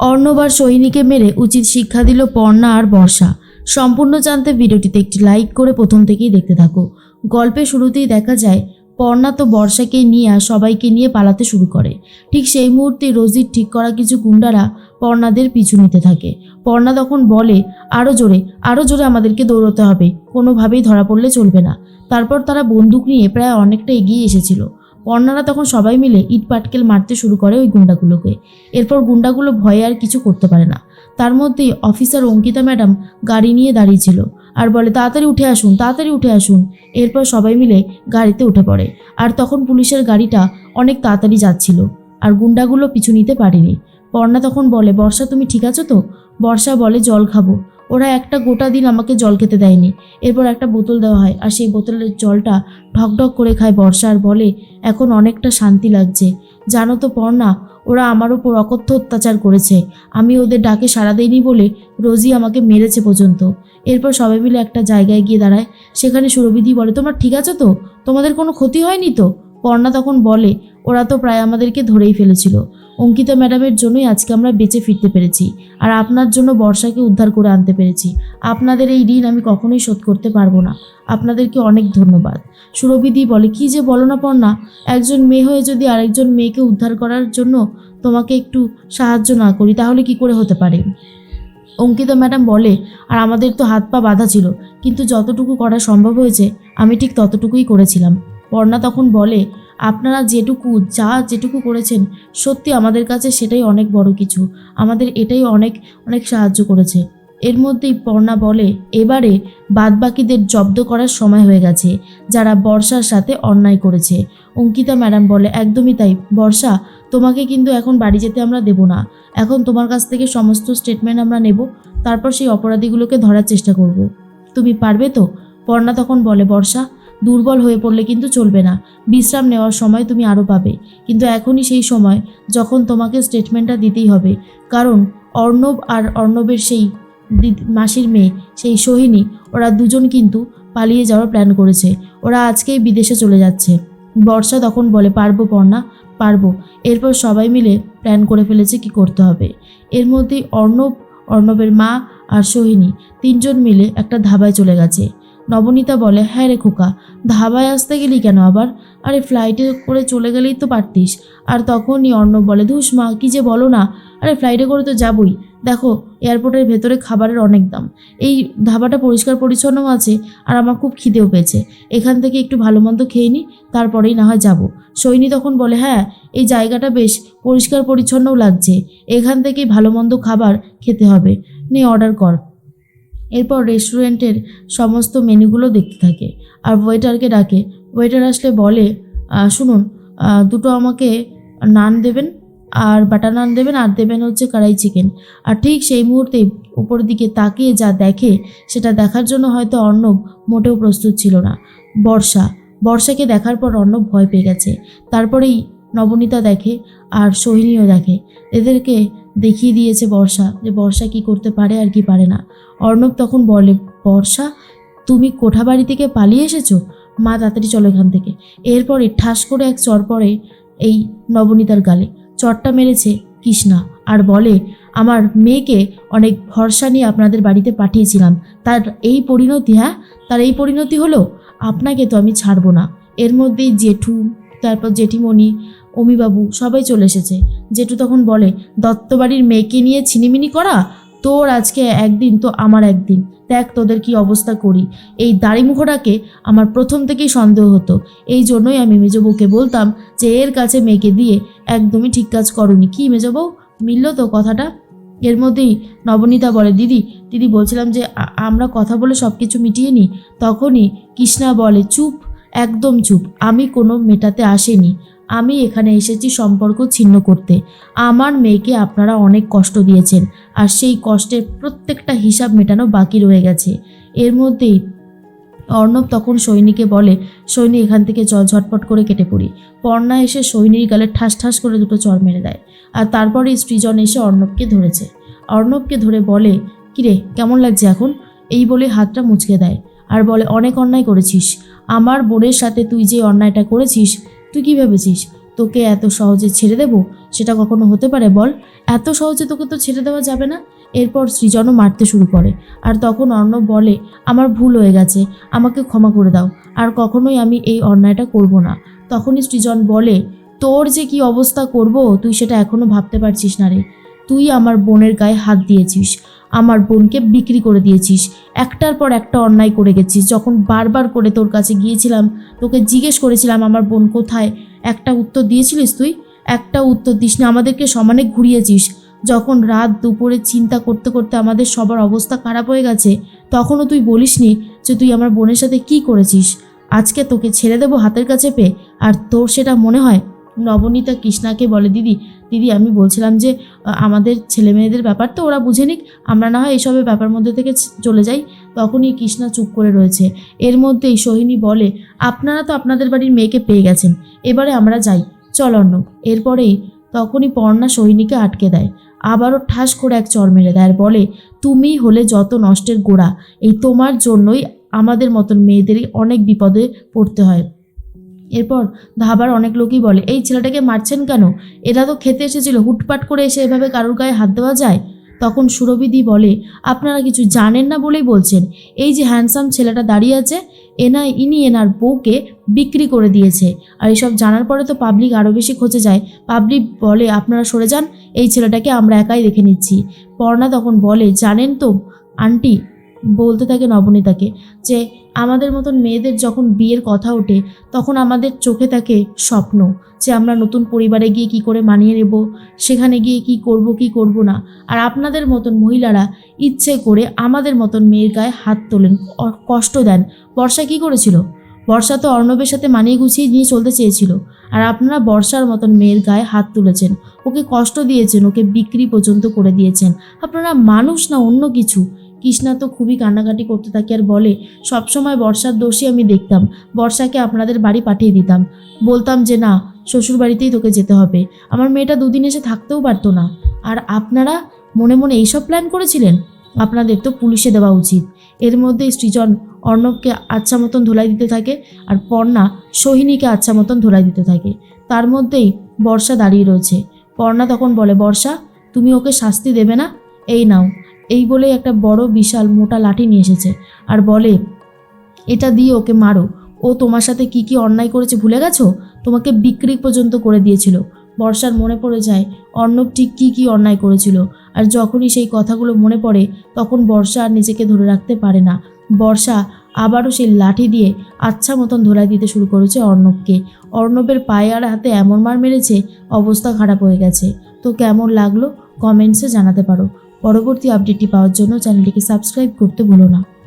অর্ণব আর সৈনিকে মেরে উচিত শিক্ষা দিল পর্ণা আর বর্ষা। সম্পূর্ণ জানতে ভিডিওটিতে একটি লাইক করে প্রথম থেকেই দেখতে থাকো। গল্পের শুরুতেই দেখা যায়, পর্ণা তো বর্ষাকে নিয়ে আর সবাইকে নিয়ে পালাতে শুরু করে। ঠিক সেই মুহূর্তে রোজির ঠিক করা কিছু গুন্ডারা পর্ণাদের পিছু নিতে থাকে। পর্ণা তখন বলে আরও জোরে আরও জোরে আমাদেরকে দৌড়তে হবে। কোনোভাবেই ধরা পড়লে চলবে না। তারপর তারা বন্দুক নিয়ে প্রায় অনেকটা এগিয়ে এসেছিল। পর্ণারা তখন সবাই মিলে ইট পাটকেল মারতে শুরু করে ওই গুন্ডাগুলোকে। এরপর গুন্ডাগুলো ভয়ে আর কিছু করতে পারে না। তার মধ্যেই অফিসার অঙ্কিতা ম্যাডাম গাড়ি নিয়ে দাঁড়িয়েছিল। আর বলে, তাড়াতাড়ি উঠে আসুন, তাড়াতাড়ি উঠে আসুন। এরপর সবাই মিলে গাড়িতে উঠে পড়ে। আর তখন পুলিশের গাড়িটা অনেক তাড়াতাড়ি যাচ্ছিল। আর গুন্ডাগুলো পিছু নিতে পারেনি। পর্ণা তখন বলে, বর্ষা, তুমি ঠিক আছো তো? বর্ষা বলে, জল খাব। ওরা একটা গোটা দিন আমাকে জল খেতে দেয়নি। এরপর একটা বোতল দেওয়া হয় আর সেই বোতলের জলটা ঢকঢক করে খায় বর্ষা আর বলে, এখন অনেকটা শান্তি লাগছে। জানো তো পর্ণা, ওরা আমার ওপর অকথ্য অত্যাচার করেছে। আমি ওদের ডাকে সাড়া দেইনি বলে রোজি আমাকে মেরেছে পর্যন্ত। এরপর সবাই মিলে একটা জায়গায় গিয়ে দাঁড়ায়। সেখানে সুরবিধি বলে, তোমরা ঠিক আছো তো? তোমাদের কোনো ক্ষতি হয়নি তো? পর্ণা তখন বলে, ওরা তো প্রায় আমাদেরকে ধরেই ফেলেছিল। অঙ্কিতা ম্যাডামের জন্যই আজকে আমরা বেঁচে ফিরতে পেরেছি, আর আপনার জন্য বর্ষাকে উদ্ধার করে আনতে পেরেছি। আপনাদের এই ঋণ আমি কখনোই শোধ করতে পারব না। আপনাদেরকে অনেক ধন্যবাদ। সুরভিদি বলে, কি যে বলো না পর্ণা একজন মেয়ে হয়ে যদি আরেকজন মেয়েকে উদ্ধার করার জন্য তোমাকে একটু সাহায্য না করি, তাহলে কি করে হতে পারে? অঙ্কিতা ম্যাডাম বলে, আর আমাদের তো হাত পা বাঁধা ছিল, কিন্তু যতটুকু করা সম্ভব হয়েছে, আমি ঠিক ততটুকুই করেছিলাম। পর্ণা তখন বলে আপনারা যেটুকু যা যেটুকু করেছেন, সত্যি আমাদের কাছে সেটাই অনেক বড় কিছু। আমাদের এটাই অনেক অনেক সাহায্য করেছে। এর মধ্যেই পর্ণা বলে, এবারে বাদবাকিদের জব্দ করার সময় হয়ে গেছে, যারা বর্ষার সাথে অন্যায় করেছে। অঙ্কিতা ম্যাডাম বলে, একদমই তাই। বর্ষা, তোমাকে কিন্তু এখন বাড়ি যেতে আমরা দেব না। এখন তোমার কাছ থেকে সমস্ত স্টেটমেন্ট আমরা নেব, তারপর সেই অপরাধীগুলোকে ধরার চেষ্টা করব। তুমি পারবে তো? পর্ণা তখন বলে, বর্ষা দুর্বল হয়ে পড়লে কিন্তু চলবে না। বিশ্রাম নেওয়ার সময় তুমি আরও পাবে। কিন্তু এখনই সেই সময় যখন তোমাকে স্টেটমেন্টটা দিতেই হবে। কারণ অর্ণব আর অর্ণবের সেই মাসির মেয়ে, সেই সোহিনী, ওরা দুজন কিন্তু পালিয়ে যাওয়ার প্ল্যান করেছে। ওরা আজকেই বিদেশে চলে যাচ্ছে। বর্ষা তখন বলে, পারব পর্ণা, পারব। এরপর সবাই মিলে প্ল্যান করে ফেলেছে কি করতে হবে। এর মধ্যেই অর্ণব, অর্ণবের মা আর সোহিনী তিনজন মিলে একটা ধাবায় চলে গেছে। নবনীতা বলে হ্যাঁ রে খোকা, ধাবায় আসতে গেলি কেন আবার? আরে ফ্লাইটে করে চলে গেলেই তো পারতিস। আর তখনই অর্ণব বলে, ধুস মা, কী যে বলো না। আরে ফ্লাইটে করে তো যাবই। দেখো, এয়ারপোর্টের ভেতরে খাবারের অনেক দাম। এই ধাবাটা পরিষ্কার পরিচ্ছন্নও আছে আর আমার খুব খিদেও পেয়েছে। এখান থেকে একটু ভালো মন্দ খেয়ে নিই তারপরেই না হয় যাব। সৈনী তখন বলে হ্যাঁ এই জায়গাটা বেশ পরিষ্কার পরিচ্ছন্নও লাগছে। এখান থেকেই ভালো মন্দ খাবার খেতে হবে। নে অর্ডার কর। এরপর রেস্টুরেন্টের সমস্ত মেনুগুলো দেখতে থাকে। আর ওয়েটারকে ডাকে। ওয়েটার আসলে বলে শুনুন দুটো আমাকে নান দেবেন, আর বাটার নান দেবেন, আর দেবেন হচ্ছে কড়াই চিকেন আর ঠিক সেই মুহূর্তে উপর দিকে তাকিয়ে যা দেখে, সেটা দেখার জন্য হয়তো অর্ণব মোটেও প্রস্তুত ছিল না। বর্ষা, বর্ষাকে দেখার পর অর্ণব ভয় পেয়ে গেছে। তারপরেই নবনীতা দেখে আর সোহিনীও দেখে। এদেরকে দেখিয়ে দিয়েছে বর্ষা যে বর্ষা কি করতে পারে আর কি পারে না। অর্ণব তখন বলে, বর্ষা, তুমি কোঠা বাড়ি থেকে পালিয়ে এসেছ? মা, তাড়াতাড়ি চলো এখান থেকে। এরপরে ঠাস করে এক চর পড়ে এই নবনীতার গালে। চরটা মেরেছে কৃষ্ণা আর বলে, আমার মেয়েকে অনেক ভরসা নিয়ে আপনাদের বাড়িতে পাঠিয়েছিলাম। তার এই পরিণতি হ্যাঁ? তার এই পরিণতি হলো, আপনাকে তো আমি ছাড়বো না। এর মধ্যেই জেঠু, তারপর জেঠিমণি অমিবাবু, সবাই চলে এসেছে। জেঠু তখন বলে, দত্তবাড়ির মেয়েকে নিয়ে ছিনিমিনি করা? তোর আজকে একদিন, তো আমার একদিন। দেখ তোদের কি অবস্থা করি। এই দাড়িমুখোটাকে আমার প্রথম থেকেই সন্দেহ হতো। এই জন্যই আমি মেজবউকে বলতাম যে, এর কাছে মেয়েকে দিয়ে একদমই ঠিক কাজ করনি। কি মেজবউ মিলল তো কথাটা? এর মধ্যেই নবনীতা বলে, দিদি দিদি বলছিলাম যে আমরা কথা বলে সব কিছু মিটিয়ে নিই। তখনই কৃষ্ণা বলে, চুপ, একদম চুপ। আমি কোনো মেটাতে আসেনি। আমি এখানে এসেছি সম্পর্ক ছিন্ন করতে। আমার মেয়েকে আপনারা অনেক কষ্ট দিয়েছেন, আর সেই কষ্টের প্রত্যেকটা হিসাব মেটানো বাকি রয়ে গেছে। এর মধ্যেই অর্ণব তখন সৈনিকে বলে, সৈনী, এখান থেকে চল, ঝটপট করে কেটে পড়ি। পর্ণা এসে সৈনির গালে ঠাস ঠাস করে দুটো চর মেরে দেয়, আর তারপরে স্ত্রীজন এসে অর্ণবকে ধরেছে। অর্ণবকে ধরে বলে, কিরে, কেমন লাগছে এখন? এই বলে হাতটা মুচকে দেয়, আর বলে, অনেক অন্যায় করেছিস। আমার বোনের সাথে তুই যে অন্যায়টা করেছিস তুই কি ভেবেছিস? তোকে এত সহজে ছেড়ে দেব? সেটা কখনো হতে পারে বল। এত সহজে তোকে তো ছেড়ে দেওয়া যাবে না? এরপর সৃজনও মারতে শুরু করে। আর তখন অর্ণব বলে, আমার ভুল হয়ে গেছে। আমাকে ক্ষমা করে দাও। আর কখনোই আমি এই অন্যায়টা করব না। তখনই সৃজন বলে, তোর যে কি অবস্থা করব, তুই সেটা এখনও ভাবতে পারছিস না রে। তুই আমার বোনের গায়ে হাত দিয়েছিস, আমার বোনকে বিক্রি করে দিয়েছিস, একটার পর একটা অন্যায় করে গেছিস, যখন বারবার করে তোর কাছে গিয়েছিলাম, তোকে জিজ্ঞেস করেছিলাম আমার বোন কোথায়, একটা উত্তর দিয়েছিলিস তুই? একটা উত্তর দিস না, আমাদেরকে সমানে ঘুরিয়েছিস। যখন রাত দুপুরে চিন্তা করতে করতে আমাদের সবার অবস্থা খারাপ হয়ে গেছে, তখনও তুই বলিসনি যে তুই আমার বোনের সাথে কি করেছিস। আজকে তোকে ছেড়ে দেবো হাতের কাছে পেয়ে, আর তোর সেটা মনে হয়? নবনীতা কৃষ্ণাকে বলে, দিদি দিদি, আমি বলছিলাম যে আমাদের ছেলে মেয়েদের ব্যাপার তো ওরা বুঝে নিক। আমরা না হয় এইসবের ব্যাপার মধ্যে থেকে চলে যাই। তখনই কৃষ্ণা চুপ করে রয়েছে। এর মধ্যেই সোহিনী বলে, আপনারা তো আপনাদের বাড়ির মেয়েকে পেয়ে গেছেন। এবারে আমরা যাই। চল, অর্ণব। এরপরেই তখনই পর্ণা সোহিনীকে আটকে দেয়। আবারও ঠাস করে এক চর মেরে দেয় আর বলে, তুমি হলে যত নষ্টের গোড়া। এই তোমার জন্যই আমাদের মতন মেয়েদেরই অনেক বিপদে পড়তে হয়। এরপর ধাবার অনেক লোকই বলে, এই ছেলেটাকে মারছেন কেন? এরা তো খেতে এসেছিল, হুটপাট করে এসে এভাবে কারোর গায়ে হাত দেওয়া যায়? তখন সুরবিধি বলে, আপনারা কিছু জানেন না বলেই বলছেন। এই যে হ্যান্ডসাম ছেলেটা দাঁড়িয়ে আছে, এনা, ইনি এনার বউকে বিক্রি করে দিয়েছে। আর এসব জানার পরে তো পাবলিক আরও বেশি খোঁজে যায়। পাবলিক বলে, আপনারা সরে যান, এই ছেলেটাকে আমরা একাই দেখে নিচ্ছি। পর্ণা তখন বলে, জানেন তো, আন্টি বলতে থাকে নবনীতাকে যে, আমাদের মতন মেয়েদের যখন বিয়ের কথা ওঠে, তখন আমাদের চোখে থাকে স্বপ্ন যে, আমরা নতুন পরিবারে গিয়ে কি করে মানিয়ে নেব, সেখানে গিয়ে কি করব কি করব না। আর আপনাদের মতন মহিলারা ইচ্ছে করে আমাদের মতন মেয়ের গায়ে হাত তোলেন কষ্ট দেন। বর্ষা কি করেছিল? বর্ষা তো অর্ণবের সাথে মানিয়ে গুছিয়ে নিয়ে চলতে চেয়েছিল। আর আপনারা বর্ষার মতন মেয়ের গায়ে হাত তুলেছেন, ওকে কষ্ট দিয়েছেন, ওকে বিক্রি পর্যন্ত করে দিয়েছেন। আপনারা মানুষ না অন্য কিছু? কৃষ্ণা তো খুবই কান্নাকাটি করতে থাকে আর বলে সবসময় বর্ষার দোষী আমি দেখতাম। বর্ষাকে আপনাদের বাড়ি পাঠিয়ে দিতাম। বলতাম যে, না, শ্বশুর বাড়িতেই তোকে যেতে হবে। আমার মেয়েটা দুদিন এসে থাকতেও পারতো না। আর আপনারা মনে মনে এইসব প্ল্যান করেছিলেন? আপনাদের তো পুলিশে দেওয়া উচিত। এর মধ্যে সৃজন অর্ণবকে আচ্ছা মতন ধোলাই দিতে থাকে আর পর্ণা সোহিনীকে আচ্ছা মতন ধোলাই দিতে থাকে। তার মধ্যেই বর্ষা দাঁড়িয়ে রয়েছে। পর্ণা তখন বলে, বর্ষা, তুমি ওকে শাস্তি দেবে না? এই নাও। এই বলে একটা বড়, বিশাল, মোটা লাঠি নিয়ে এসেছে আর বলে, এটা দিয়ে ওকে মারো। ও তোমার সাথে কি কি অন্যায় করেছে ভুলে গেছো? তোমাকে বিক্রি পর্যন্ত করে দিয়েছিল। বর্ষার মনে পড়ে যায়, অর্ণব ঠিক কী কী অন্যায় করেছিল। আর যখনই সেই কথাগুলো মনে পড়ে, তখন বর্ষা আর নিজেকে ধরে রাখতে পারে না। বর্ষা আবারও সেই লাঠি দিয়ে আচ্ছা মতন ধোলাই দিতে শুরু করেছে অর্ণবকে। অর্ণবের পায়ে আর হাতে এমন মার মেরেছে, অবস্থা খারাপ হয়ে গেছে। তো কেমন লাগল? কমেন্টসে জানাতে পারো। পরবর্তী আপডেটটি পাওয়ার জন্য চ্যানেলটিকে সাবস্ক্রাইব করতে ভুলো না।